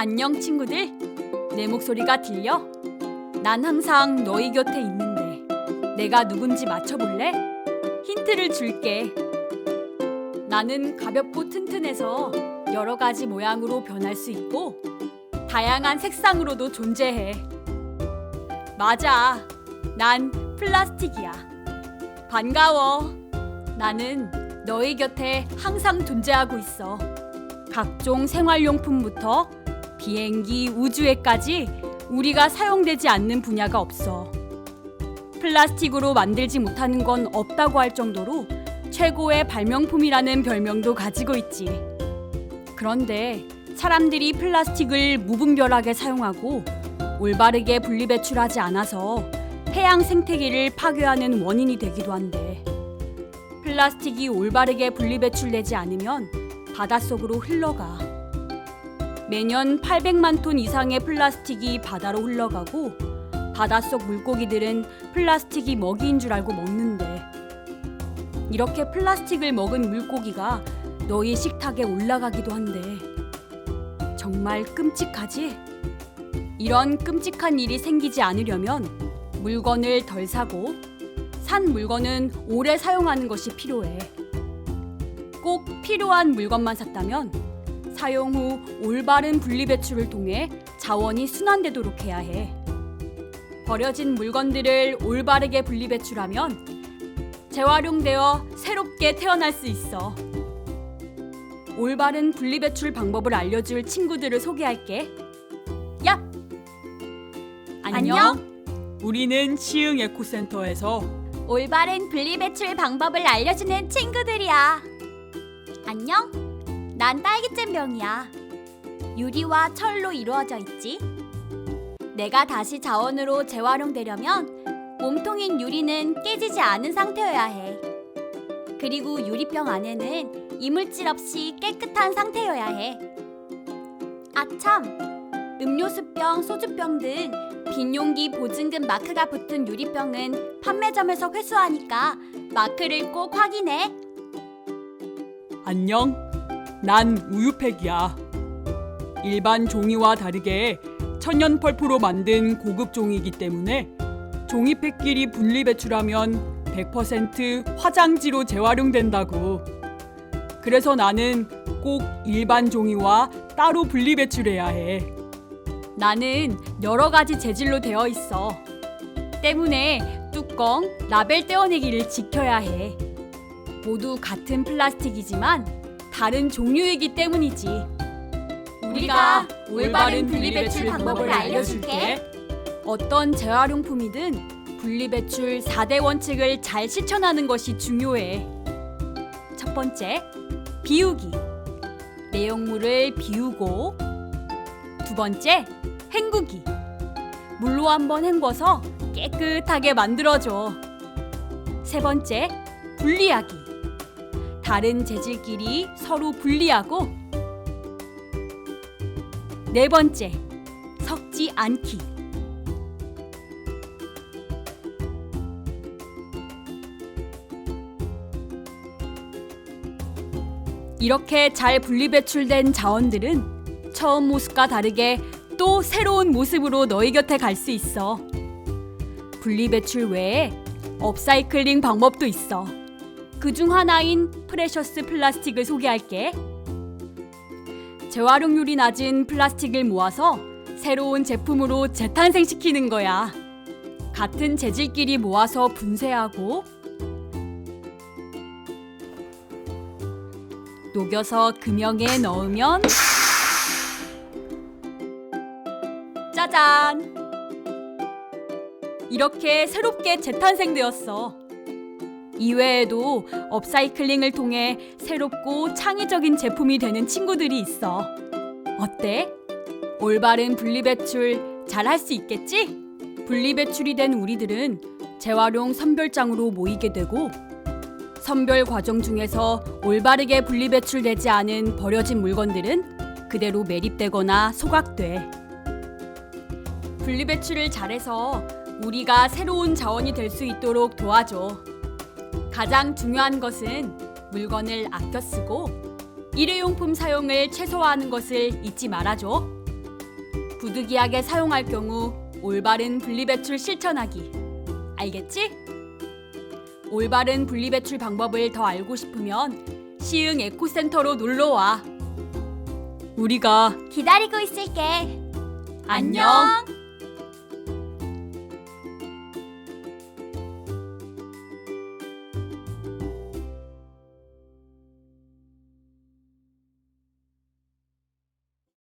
안녕 친구들. 내 목소리가 들려? 난 항상 너희 곁에 있는데 내가 누군지 맞춰볼래? 힌트를 줄게. 나는 가볍고 튼튼해서 여러 가지 모양으로 변할 수 있고 다양한 색상으로도 존재해. 맞아. 난 플라스틱이야. 반가워. 나는 너희 곁에 항상 존재하고 있어. 각종 생활용품부터 비행기, 우주에까지 우리가 사용되지 않는 분야가 없어. 플라스틱으로 만들지 못하는 건 없다고 할 정도로 최고의 발명품이라는 별명도 가지고 있지. 그런데 사람들이 플라스틱을 무분별하게 사용하고 올바르게 분리배출하지 않아서 해양 생태계를 파괴하는 원인이 되기도 한대. 플라스틱이 올바르게 분리배출되지 않으면 바닷속으로 흘러가. 매년 800만 톤 이상의 플라스틱이 바다로 흘러가고 바닷속 물고기들은 플라스틱이 먹이인 줄 알고 먹는데 이렇게 플라스틱을 먹은 물고기가 너희 식탁에 올라가기도 한데 정말 끔찍하지? 이런 끔찍한 일이 생기지 않으려면 물건을 덜 사고 산 물건은 오래 사용하는 것이 필요해. 꼭 필요한 물건만 샀다면 사용 후 올바른 분리배출을 통해 자원이 순환되도록 해야 해. 버려진 물건들을 올바르게 분리배출하면 재활용되어 새롭게 태어날 수 있어. 올바른 분리배출 방법을 알려줄 친구들을 소개할게. 야! 안녕. 우리는 시흥 에코센터에서 올바른 분리배출 방법을 알려주는 친구들이야. 안녕. 난 딸기잼 병이야. 유리와 철로 이루어져 있지. 내가 다시 자원으로 재활용되려면 몸통인 유리는 깨지지 않은 상태여야 해. 그리고 유리병 안에는 이물질 없이 깨끗한 상태여야 해. 아참! 음료수병, 소주병 등 빈 용기 보증금 마크가 붙은 유리병은 판매점에서 회수하니까 마크를 꼭 확인해. 안녕. 난 우유팩이야. 일반 종이와 다르게 천연 펄프로 만든 고급 종이기 때문에 종이팩끼리 분리 배출하면 100% 화장지로 재활용된다고. 그래서 나는 꼭 일반 종이와 따로 분리 배출해야 해. 나는 여러 가지 재질로 되어 있어. 때문에 뚜껑, 라벨 떼어내기를 지켜야 해. 모두 같은 플라스틱이지만 다른 종류이기 때문이지. 우리가 올바른 분리배출 방법을 알려줄게. 어떤 재활용품이든 분리배출 4대 원칙을 잘 실천하는 것이 중요해. 첫 번째, 비우기. 내용물을 비우고 두 번째, 헹구기. 물로 한번 헹궈서 깨끗하게 만들어줘. 세 번째, 분리하기. 다른 재질끼리 서로 분리하고. 네 번째, 섞지 않기. 이렇게 잘 분리배출된 자원들은 처음 모습과 다르게 또 새로운 모습으로 너희 곁에 갈 수 있어. 분리배출 외에 업사이클링 방법도 있어. 그중 하나인 프레셔스 플라스틱을 소개할게. 재활용률이 낮은 플라스틱을 모아서 새로운 제품으로 재탄생시키는 거야. 같은 재질끼리 모아서 분쇄하고 녹여서 금형에 넣으면 짜잔! 이렇게 새롭게 재탄생되었어. 이외에도 업사이클링을 통해 새롭고 창의적인 제품이 되는 친구들이 있어. 어때? 올바른 분리배출 잘 할 수 있겠지? 분리배출이 된 우리들은 재활용 선별장으로 모이게 되고 선별 과정 중에서 올바르게 분리배출되지 않은 버려진 물건들은 그대로 매립되거나 소각돼. 분리배출을 잘해서 우리가 새로운 자원이 될 수 있도록 도와줘. 가장 중요한 것은 물건을 아껴 쓰고 일회용품 사용을 최소화하는 것을 잊지 말아줘. 부득이하게 사용할 경우 올바른 분리배출 실천하기. 알겠지? 올바른 분리배출 방법을 더 알고 싶으면 시흥 에코센터로 놀러 와. 우리가 기다리고 있을게. 안녕.